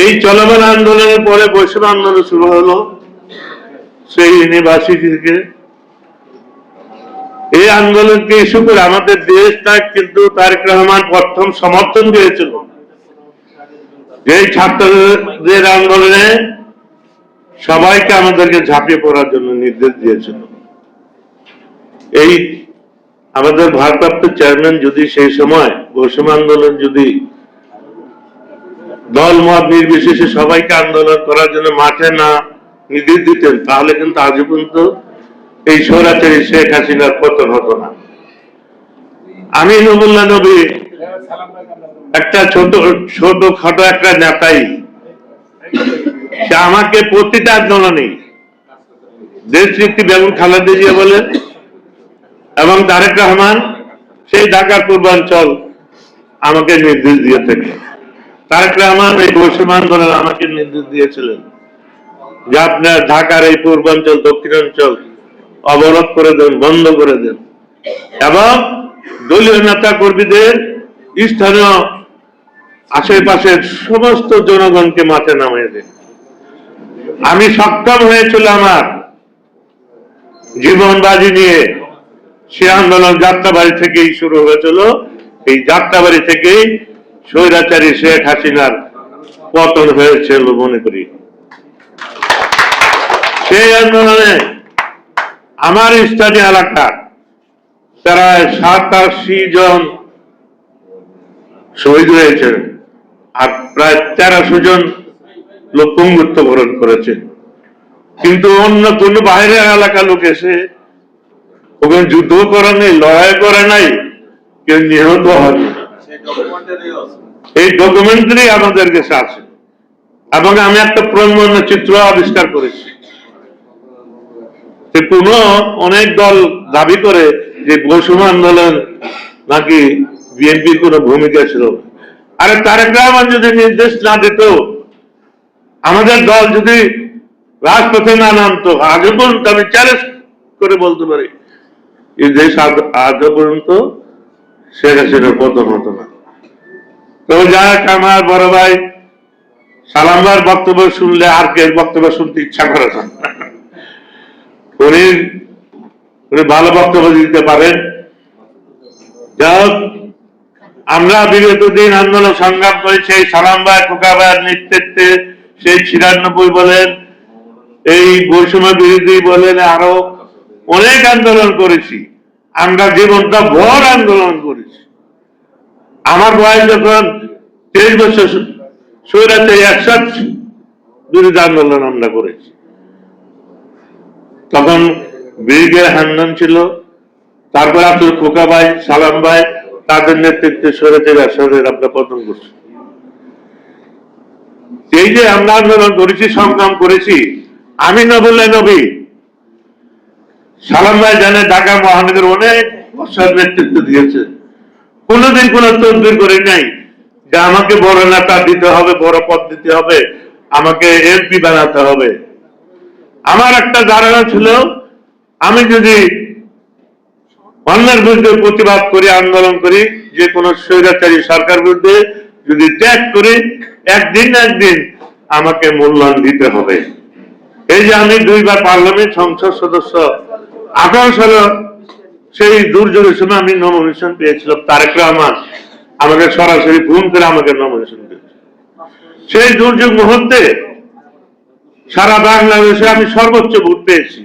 এই চলমান আন্দোলনের পরে বৈষম্য আন্দোলন শুরু হলো সেই ইউনিভার্সিটি থেকে এই আন্দোলনকে ইস্যু করে আমাদের দেশটা কিন্তু তারেক রহমান প্রথম সমর্থন দিয়েছিল। যে ছাত্রদের আন্দোলনে সবাইকে আমাদেরকে ঝাঁপিয়ে পড়ার জন্য নির্দেশ দিয়েছিল। এই আমাদের ভারপ্রাপ্ত চেয়ারম্যান যদি সেই সময় বৈষম্য আন্দোলন যদি দল মত নির্বিশেষে সবাইকে আন্দোলন করার জন্য মাঠে না নির্দেশ দিতেন, তাহলে কিন্তু আজ পর্যন্ত এই সৌরাচারী শেখ হাসিনার পতন হতো না। আমি নবুল্লা নবী একটা ছোট ছোট খাটো একটা নেতাই। সে আমাকে প্রতিটা আন্দোলনে দেশ নেত্রী বেগম খালেদা জিয়া বলেন এবং তারেক রহমান, সেই ঢাকার পূর্বাঞ্চল আমাকে নির্দেশ দিয়ে থাকে তারেক রহমান এই বৈষম্য আন্দোলন আমাকে নির্দেশ দিয়েছিলেন যে আপনার ঢাকার এই পূর্বাঞ্চল, দক্ষিণাঞ্চল অবরোধ করে দেন, বন্ধ করে দেন। এবং দলীয় নেতা কর্মীদের স্থানীয় আশেপাশের সমস্ত জনগণকে মাঠে নামিয়ে দেন। আমি সক্ষম হয়েছিল আমার জীবন বাজি নিয়ে সে আন্দোলন যাত্রাবাড়ি থেকেই শুরু হয়েছিল। এই যাত্রাবাড়ি থেকেই স্বৈরাচারী শেখ হাসিনার পতন হয়েছিল মনে করি। সেই আন্দোলনে আমার স্থানীয় এলাকা প্রায় সাতাশি জন শহীদ হয়েছে আর প্রায় তেরোশো জন লোক পঙ্গুত্ব বরণ করেছে। কিন্তু অন্য কোন বাইরের এলাকা লোক এসে ওখানে যুদ্ধ করা নেই লড়াই করা নাই, কেউ নিহত হয়নি। এই ডকুমেন্টারি আমাদের কাছে আছে। এবং আমি একটা প্রমাণ চিত্র আবিষ্কার করেছি। কোন অনেক দল দাবি করে যে বৈষম্য আন্দোলন নাকি বিএনপির কোন ভূমিকা ছিল। আরে তারেক রহমান যদি নির্দেশ না দিত, আমাদের দল যদি রাজপথে না নামতো, আগে পর্যন্ত আমি চ্যালেঞ্জ করে বলতে পারি। এই দেশ আজ- আজও পর্যন্ত শেখ হাসিনার পতন হতো না। তো যাক, আমার বড় ভাই সালাম্বার বক্তব্য শুনলে আর কে বক্তব্য শুনতে ইচ্ছা করে না। উনি ভালো বক্তব্য দিতে পারেন যাই আমরা বিগত দিন আন্দোলন সংগ্রাম করেছি এই সালামবাই খোকাবার নেতৃত্বে সেই ছিয়ানব্বই বলেন, এই বৈষম্য বিরোধী বলেন, আরও অনেক আন্দোলন করেছি। আমরা জীবনটা ভর আন্দোলন করেছি। আমার বয়স যখন তেইশ বছর সৈরাতে একসাথ বিরোধী আন্দোলন আমরা করেছি। তখন ব্রিগেড হান্নান ছিল, তারপর আব্দুল খোকা ভাই, সালাম ভাই, তাদের নেতৃত্বে সৈরাতে ব্যবসাদের আমরা পতন করছি। এই যে আমরা আন্দোলন করেছি, সংগ্রাম করেছি, আমি না বললে নবী, সালাম ভাই জানে ঢাকা মহানগর অনেক নেতৃত্ব দিয়েছে। কোনোদিন কোন তদবির করে নাই। যে আমাকে বড় নেতা দিতে হবে, বড় পদ দিতে হবে, আমাকে এমপি বানাতে হবে। আমার একটা ধারণা ছিল, আমি যদি অন্যের বিরুদ্ধে প্রতিবাদ করি, আন্দোলন করি, যে কোনো স্বৈরাচারী সরকার বিরুদ্ধে যদি ত্যাগ করি, একদিন একদিন আমাকে মূল্যায়ন দিতে হবে। এই যে আমি দুইবার পার্লামেন্ট সংসদ সদস্য আঠারো সালে সেই দুর্যোগের সময় আমি নমিনেশন পেয়েছিলাম, তারেক রহমান। আমাকে সরাসরি ফোন করে আমাকে নমিনেশন দিয়েছে। সেই দুর্যোগ মুহূর্তে সারা বাংলাদেশে আমি সর্বোচ্চ ভোট পেয়েছি।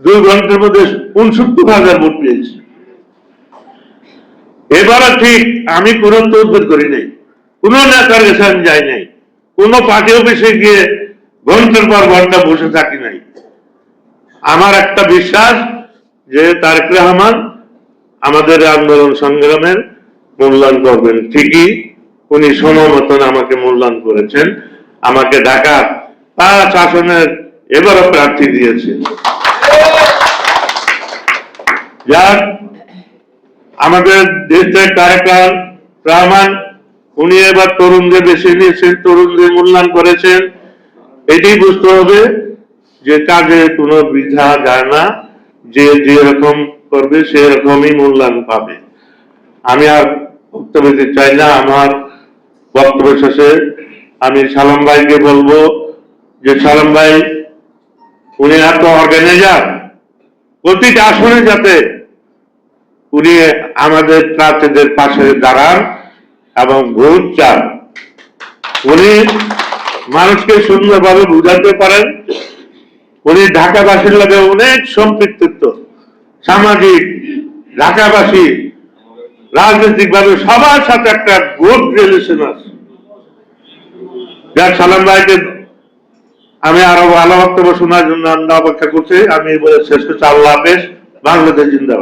দুই ঘণ্টার মধ্যে উনসত্তর হাজার ভোট পেয়েছি। এবারও ঠিক আমি কোনো তদবির করি নাই। কোন নেতার কাছে আমি যাই নাই। কোন পার্টি অফিসে গিয়ে ঘণ্টার পর ঘণ্টা বসে থাকি নাই। আমার একটা বিশ্বাস যে তারেক রহমান আমাদের আন্দোলন সংগ্রামের মূল্যায়ন করবেন। ঠিকই উনি সমমতন আমাকে মূল্যায়ন করেছেন। আমাকে ঢাকা পাঁচ আসনের এবারও প্রার্থী দিয়েছে যার আমাদের দেশের তারেক রহমান উনি এবার তরুণদের বেছে নিয়েছেন, তরুণদের মূল্যায়ন করেছেন। এটাই বুঝতে হবে যে কাজে কোনো বৃথা যায় না। যে যেরকম করবে, সেরকমই মূল্যায়ন পাবে। আমি আর বক্তব্য দিতে চাই না আমার বক্তব্য শেষে আমি সালাম ভাইকে বলব যে, সালাম ভাই, উনি এত অর্গানাইজার প্রতিটা আসনে যাতে উনি আমাদের প্রার্থীদের পাশে দাঁড়ান এবং ভোট চান। উনি মানুষকে সুন্দরভাবে বুঝাতে পারেন। উনি ঢাকাবাসীর লগে অনেক সম্পৃক্তত্ব সামাজিক, ঢাকাবাসী রাজনৈতিক ভাবে সবার সাথে একটা গুড রিলেশন আছে। যার সালাম ভাইকে আমি আরও ভালো বক্তব্য শোনার জন্য আমরা অপেক্ষা করছি। আমি বলে শেষ করছি। আল্লাহ হাফেজ। বাংলাদেশ জিন্দাবাদ।